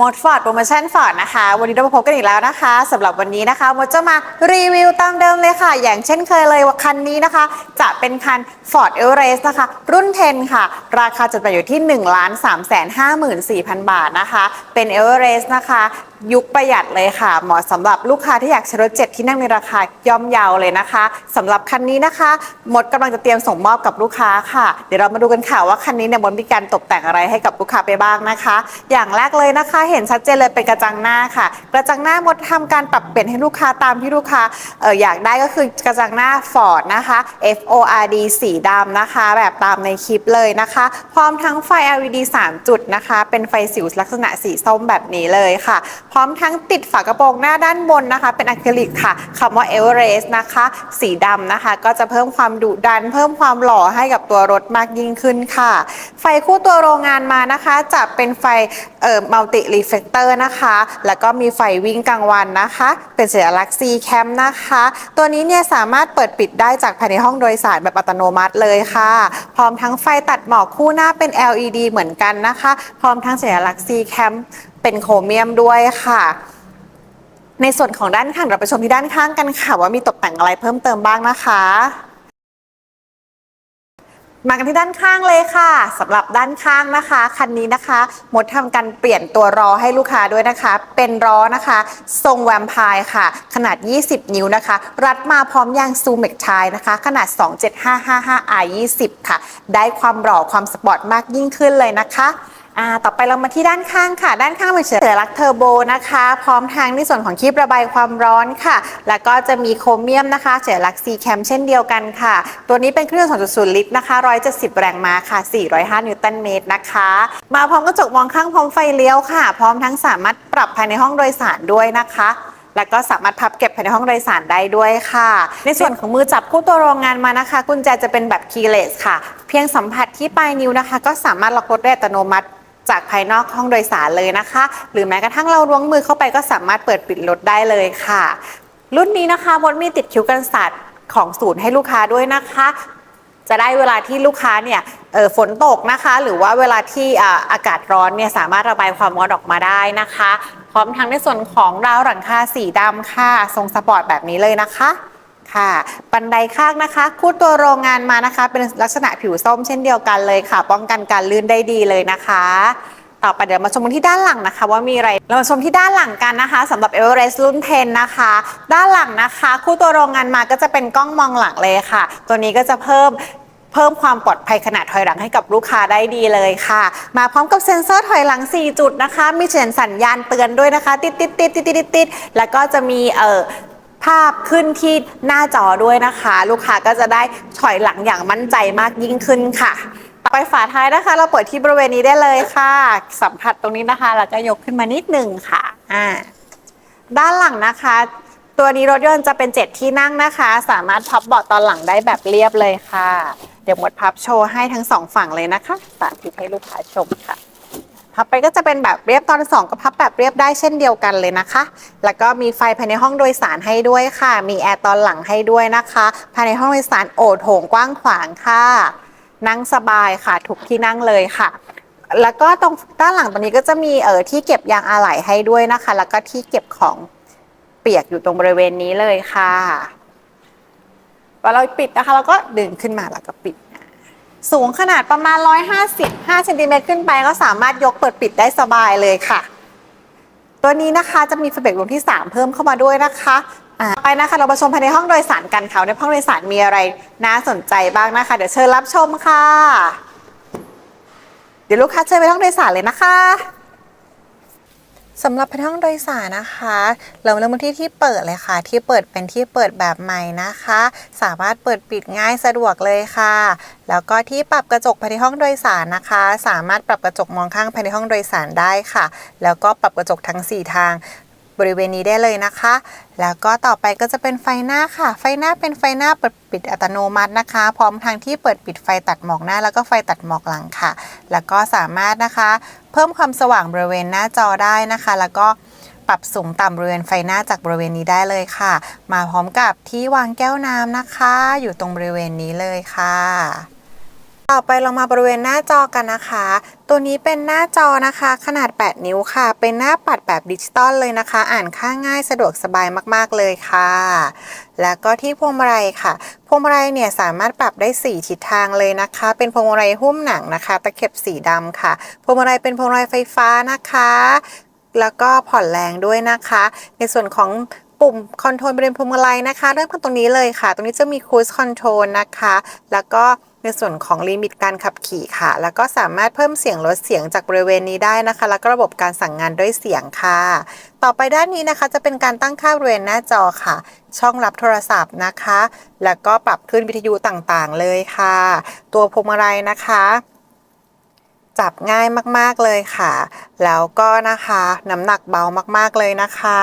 มดฟอร์ดโปรโมชั่นฟอร์ดนะคะ วันนี้เรามาพบกันอีกแล้วนะคะสำหรับวันนี้นะคะมดจะมารีวิวตามเดิมเลยค่ะ อย่างเช่นเคยเลยว่าคันนี้นะคะ จะเป็นคัน Ford e v e r e s t นะคะ รุ่น 10 ค่ะ ราคาจัดไปอยู่ที่ 1 3 5 4 0 0 0 บาทนะคะ เป็น e v e r e s t นะคะยุคประหยัดเลยค่ะ เหมาะสำหรับลูกค้าที่อยากใช้รถเจ็ดที่นั่งในราคาย่อมเยาเลยนะคะสำหรับคันนี้นะคะมดกำลังจะเตรียมส่งมอบกับลูกค้าค่ะ เดี๋ยวเรามาดูกันค่ะว่าคันนี้เนี่ยมดมีการตกแต่งอะไรให้กับลูกค้าไปบ้างนะคะ อย่างแรกเลยนะคะ เห็นชัดเจนเลยเป็นกระจังหน้าค่ะ กระจังหน้ามดทำการปรับเปลี่ยนให้ลูกค้าตามที่ลูกค้าเอออยากได้ก็คือกระจังหน้า Ford นะคะ F O R D สีดำนะคะ แบบตามในคลิปเลยนะคะ พร้อมทั้งไฟ LED 3 จุดนะคะ เป็นไฟสิวลักษณะสีส้มแบบนี้เลยค่ะพร้อมทั้งติดฝากระโปรงหน้าด้านบนนะคะ เป็นอะคริลิกค่ะคำว่า Everest นะคะ สีดำนะคะ ก็จะเพิ่มความดุดัน เพิ่มความหล่อให้กับตัวรถมากยิ่งขึ้นค่ะ ไฟคู่ตัวโรงงานมานะคะ จะเป็นไฟเอ่อมัลติรีเฟกเตอร์นะคะ แล้วก็มีไฟวิ่งกลางวันนะคะ เป็นสัญลักษณ์ C cam นะคะ ตัวนี้เนี่ยสามารถเปิดปิดได้จากภายในห้องโดยสารแบบอัตโนมัติเลยค่ะ พร้อมทั้งไฟตัดหมอกคู่หน้าเป็น LED เหมือนกันนะคะ พร้อมทั้งสัญลักษณ์ C cam เป็นโครเมียมด้วยค่ะ ในส่วนของด้านข้างเราไปชมที่ด้านข้างกันค่ะ ว่ามีตกแต่งอะไรเพิ่มเติมบ้างนะคะมากันที่ด้านข้างเลยค่ะสำหรับด้านข้างนะคะ คันนี้นะคะหมดทำการเปลี่ยนตัวล้อให้ลูกค้าด้วยนะคะ เป็นล้อนะคะ ทรงแวมไพร์ค่ะ ขนาด 20 นิ้วนะคะ รัดมาพร้อมยางซูเมกชายนะคะ ขนาด 27555 R 20ค่ะ ได้ความหล่อความสปอร์ตมากยิ่งขึ้นเลยนะคะ อ่าต่อไปเรามาที่ด้านข้างค่ะ ด้านข้างเป็นสัญลักเทอร์โบนะคะ พร้อมทางในส่วนของคีบระบายความร้อนค่ะ แล้วก็จะมีโครเมียมนะคะสัญลักษณ์ C cam เช่นเดียวกันค่ะ ตัวนี้เป็นเครื่อง 2.0 ลิตรนะคะ 170 แรงม้าค่ะ 405 นิวตันเมตรนะคะ มาพร้อมกระจกมองข้างพร้อมไฟเลี้ยวค่ะ พร้อมทั้งสามารถปรับภายในห้องโดยสารด้วยนะคะแล้วก็สามารถพับเก็บภายในห้องโดยสารได้ด้วยค่ะ ในส่วนของมือจับคู่ตัวโรงงานมานะคะ กุญแจจะเป็นแบบ keyless ค่ะ เพียงสัมผัสที่ปลายนิ้วนะคะ ก็สามารถล็อกรถได้อัตโนมัติ จากภายนอกห้องโดยสารเลยนะคะ หรือแม้กระทั่งเราล้วงมือเข้าไปก็สามารถเปิดปิดรถได้เลยค่ะ รุ่นนี้นะคะมดมีติดคิ้วกันสัตว์ของศูนย์ให้ลูกค้าด้วยนะคะจะได้เวลาที่ลูกค้าเนี่ยออฝนตกนะคะ หรือว่าเวลาที่อ่าอากาศร้อนเนี่ยสามารถระบายความร้อนออกมาได้นะคะ พร้อมทั้งในส่วนของราวหลังคาสีดำค่ะ ทรงสปอร์ตแบบนี้เลยนะคะ ค่ะ บันไดข้างนะคะ คู่ตัวโรงงานมานะคะ เป็นลักษณะผิวส้มเช่นเดียวกันเลยค่ะ ป้องกันการลื่นได้ดีเลยนะคะ ต่อไปเดี๋ยวมาชมที่ด้านหลังนะคะ ว่ามีอะไร เรามาชมที่ด้านหลังกันนะคะสำหรับ Everest รุ่น 10 นะคะ ด้านหลังนะคะ คู่ตัวโรงงานมาก็จะเป็นกล้องมองหลังเลยค่ะ ตัวนี้ก็จะเพิ่มเพิ่มความปลอดภัยขณะถอยหลังให้กับลูกค้าได้ดีเลยค่ะ มาพร้อมกับเซ็นเซอร์ถอยหลัง 4 จุดนะคะ มีเสียงสัญญาณเตือนด้วยนะคะ ติดติดติดติดติดติดแล้วก็จะมีเอ่อ ภาพขึ้นที่หน้าจอด้วยนะคะ ลูกค้าก็จะได้ถอยหลังอย่างมั่นใจมากยิ่งขึ้นค่ะต่อไปฝาท้ายนะคะ เราเปิดที่บริเวณนี้ได้เลยค่ะ สัมผัสตรงนี้นะคะแล้วก็ยกขึ้นมานิดหนึ่งค่ะอ่าด้านหลังนะคะ ตัวนี้รถยนต์จะเป็นเจ็ดที่นั่งนะคะ สามารถพับเบาะตอนหลังได้แบบเรียบเลยค่ะ เดี๋ยวหมดพับโชว์ให้ทั้งสองฝั่งเลยนะคะสาธิตให้ลูกค้าชมค่ะ พับไปก็จะเป็นแบบเรียบตอนสองก็พับแบบเรียบได้เช่นเดียวกันเลยนะคะ แล้วก็มีไฟภายในห้องโดยสารให้ด้วยค่ะ มีแอร์ตอนหลังให้ด้วยนะคะ ภายในห้องโดยสารโอดโถงกว้างขวางค่ะ นั่งสบายค่ะ ทุกที่นั่งเลยค่ะแล้วก็ตรงด้านหลังตรงนี้ก็จะมีเออที่เก็บยางอะไหล่ให้ด้วยนะคะ แล้วก็ที่เก็บของเปียกอยู่ตรงบริเวณนี้เลยค่ะพอเราปิดนะคะเราก็ดึงขึ้นมาแล้วก็ปิด สูงขนาดประมาณ 150 5เซนติเมตรขึ้นไปก็สามารถยกเปิดปิดได้สบายเลยค่ะ ตัวนี้นะคะจะมีเฟเบรกลมที่ 3 เพิ่มเข้ามาด้วยนะคะไปนะคะเรามาชมภายในห้องโดยสารกันค่ะในห้องโดยสารมีอะไรน่าสนใจบ้างนะคะ เดี๋ยวเชิญรับชมค่ะ เดี๋ยวลูกค้าเชิญไปห้องโดยสารเลยนะคะ สำหรับภายในห้องโดยสารนะคะ เราเริ่มที่ที่เปิดเลยค่ะ ที่เปิดเป็นที่เปิดแบบใหม่นะคะ สามารถเปิดปิดง่ายสะดวกเลยค่ะ แล้วก็ที่ปรับกระจกภายในห้องโดยสารนะคะ สามารถปรับกระจกมองข้างภายในห้องโดยสารได้ค่ะ แล้วก็ปรับกระจกทั้ง 4 ทาง บริเวณนี้ได้เลยนะคะ แล้วก็ต่อไปก็จะเป็นไฟหน้าค่ะ ไฟหน้าเป็นไฟหน้าเปิดปิดอัตโนมัตินะคะ พร้อมทางที่เปิดปิดไฟตัดหมอกหน้า แล้วก็ไฟตัดหมอกหลังค่ะ แล้วก็สามารถนะคะ เพิ่มความสว่างบริเวณหน้าจอได้นะคะ แล้วก็ปรับสูงต่ำบริเวณไฟหน้าจากบริเวณนี้ได้เลยค่ะ มาพร้อมกับที่วางแก้วน้ำนะคะ อยู่ตรงบริเวณนี้เลยค่ะ ต่อไปเรามาบริเวณหน้าจอกันนะคะ ตัวนี้เป็นหน้าจอนะคะ ขนาด 8 นิ้วค่ะ เป็นหน้าปัดแบบดิจิตอลเลยนะคะ อ่านค่าง่ายสะดวกสบายมากๆเลยค่ะ แล้วก็ที่พวงมาลัยค่ะ พวงมาลัยเนี่ยสามารถปรับได้ 4 ทิศทางเลยนะคะ เป็นพวงมาลัยหุ้มหนังนะคะ ตะเข็บสีดำค่ะ พวงมาลัยเป็นพวงมาลัยไฟฟ้านะคะ แล้วก็ผ่อนแรงด้วยนะคะ ในส่วนของปุ่มคอนโทรลบริเวณพวงมาลัยนะคะ เริ่มกันตรงนี้เลยค่ะ ตรงนี้จะมีคูสคอนโทรลนะคะ แล้วก็ ในส่วนของลิมิตการขับขี่ค่ะ แล้วก็สามารถเพิ่มเสียงลดเสียงจากบริเวณนี้ได้นะคะ แล้วก็ระบบการสั่งงานด้วยเสียงค่ะ ต่อไปด้านนี้นะคะ จะเป็นการตั้งค่าบริเวณหน้าจอค่ะ ช่องรับโทรศัพท์นะคะ แล้วก็ปรับขึ้นวิทยุต่างๆ เลยค่ะ ตัวพวงมาลัยนะคะจับง่ายมากๆเลยค่ะ แล้วก็นะคะน้ำหนักเบามากๆเลยนะคะ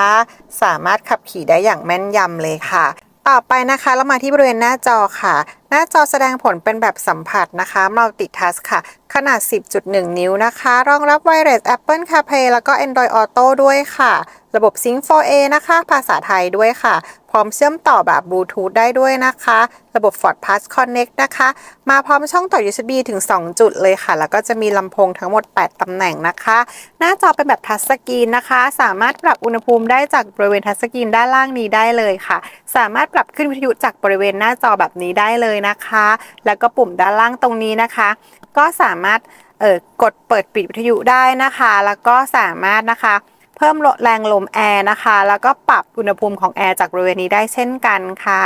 สามารถขับขี่ได้อย่างแม่นยำเลยค่ะ ต่อไปนะคะเรามาที่บริเวณหน้าจอค่ะ น้าจอแสดงผลเป็นแบบสัมผัสนะคะ Multitask ค่ะ ขนาด 10.1 นิ้วนะคะ รองรับ Wireless Apple CarPlay แล้วก็ Android Auto ด้วยค่ะ ระบบ Sync 4A นะคะ ภาษาไทยด้วยค่ะ พร้อมเชื่อมต่อแบบบลูทูธได้ด้วยนะคะ ระบบ Ford Pass Connect นะคะ มาพร้อมช่องต่อ USB ถึง 2 จุดเลยค่ะ แล้วก็จะมีลำโพงทั้งหมด 8 ตำแหน่งนะคะ หน้าจอเป็นแบบทัชสกรีนนะคะ สามารถปรับอุณหภูมิได้จากบริเวณทัชสกรีนด้านล่างนี้ได้เลยค่ะ สามารถปรับขึ้นวิทยุจากบริเวณหน้าจอแบบนี้ได้เลยนะคะ แล้วก็ปุ่มด้านล่างตรงนี้นะคะ ก็สามารถเออกดเปิดปิดวิทยุได้นะคะ แล้วก็สามารถนะคะ เพิ่มลดแรงลมแอร์นะคะ แล้วก็ปรับอุณหภูมิของแอร์จากบริเวณนี้ได้เช่นกันค่ะ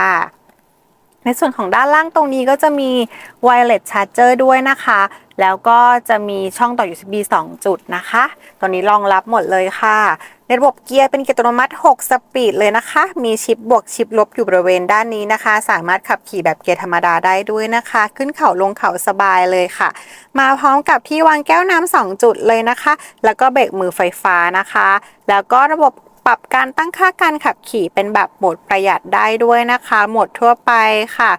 ในส่วนของด้านล่างตรงนี้ก็จะมี wireless charger ด้วยนะคะ แล้วก็จะมีช่องต่อ USB 2 จุดนะคะ ตอนนี้รองรับหมดเลยค่ะ ในระบบเกียร์เป็นเกียร์อัตโนมัติ 6 สปีดเลยนะคะ มีชิปบวกชิปลบอยู่บริเวณด้านนี้นะคะ สามารถขับขี่แบบเกียร์ธรรมดาได้ด้วยนะคะ ขึ้นเขาลงเขาสบายเลยค่ะ มาพร้อมกับที่วางแก้วน้ำ2จุดเลยนะคะ แล้วก็เบรกมือไฟฟ้านะคะ แล้วก็ระบบปรับการตั้งค่าการขับขี่เป็นแบบโหมดประหยัดได้ด้วยนะคะ โหมดทั่วไปค่ะ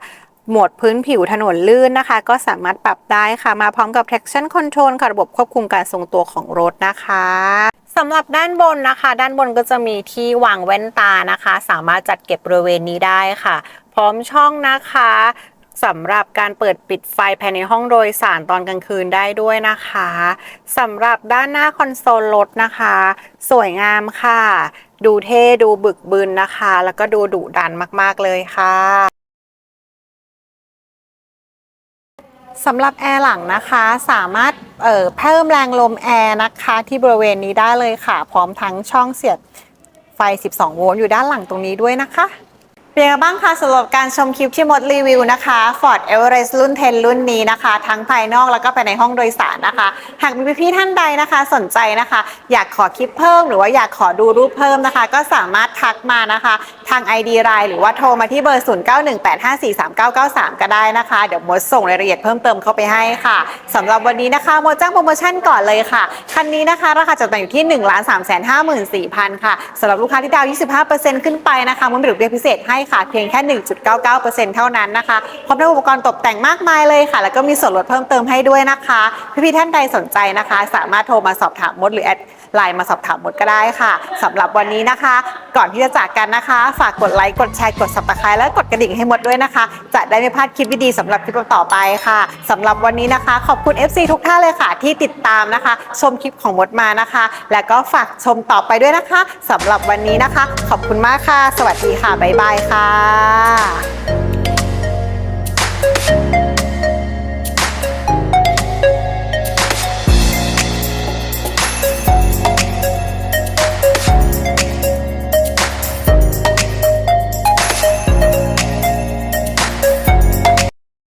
โหมดพื้นผิวถนนลื่นนะคะ ก็สามารถปรับได้ค่ะ มาพร้อมกับ traction control ค่ะ ระบบควบคุมการทรงตัวของรถนะคะ สำหรับด้านบนนะคะ ด้านบนก็จะมีที่วางแว่นตานะคะ สามารถจัดเก็บบริเวณนี้ได้ค่ะ พร้อมช่องนะคะสำหรับการเปิดปิดไฟภายในห้องโดยสารตอนกลางคืนได้ด้วยนะคะสำหรับด้านหน้าคอนโซลรถนะคะ สวยงามค่ะ ดูเท่ดูบึกบึนนะคะ แล้วก็ดูดุดันมากๆเลยค่ะ สำหรับแอร์หลังนะคะสามารถเเพิ่มแรงลมแอร์นะคะที่บริเวณนี้ได้เลยค่ะ พร้อมทั้งช่องเสียบไฟ 12 โวลต์อยู่ด้านหลังตรงนี้ด้วยนะคะ เป็นยังไงบ้างคะสำหรับการชมคลิปที่มดรีวิวนะคะ Ford Everest รุ่น 10 รุ่นนี้นะคะ ทั้งภายนอกแล้วก็ภายในห้องโดยสารนะคะ หากมีพี่ๆท่านใดนะคะ สนใจนะคะ อยากขอคลิปเพิ่ม หรือว่าอยากขอดูรูปเพิ่มนะคะ ก็สามารถทักมานะคะ ทาง ID ไลน์หรือว่าโทรมาที่เบอร์ 0918543993 ก็ได้นะคะ เดี๋ยวมดส่งรายละเอียดเพิ่มเติมเข้าไปให้ค่ะสำหรับวันนี้นะคะมดจ้างโปรโมชั่นก่อนเลยค่ะคันนี้นะคะราคาจัดแต่งอยู่ที่1 3 5 4 0 0 0ค่ะสำหรับลูกค้าที่ดาวน์25%ขึ้นไปนะคะมดมีดอกเบี้ยพิเศษให้ค่ะ เพียงแค่ 1.99%เท่านั้นนะคะพร้อมด้วยอุปกรณ์ตกแต่งมากมายเลยค่ะ แล้วก็มีส่วนลดเพิ่มเติมให้ด้วยนะคะ พี่ๆท่านใดสนใจนะคะ สามารถโทรมาสอบถามมดหรือแอด ไลน์มาสอบถามมดก็ได้ค่ะสำหรับวันนี้นะคะ ก่อนที่จะจากกันนะคะ ฝากกดไลค์กดแชร์กด subscribe และกดกระดิ่งให้หมดด้วยนะคะ จะได้ไม่พลาดคลิปดีๆสำหรับคลิปต่อไปค่ะสำหรับวันนี้นะคะ ขอบคุณ FC ทุกท่านเลยค่ะ ที่ติดตามนะคะ ชมคลิปของมดมานะคะ และก็ฝากชมต่อไปด้วยนะคะสำหรับวันนี้นะคะ ขอบคุณมากค่ะ สวัสดีค่ะบ๊ายบายค่ะ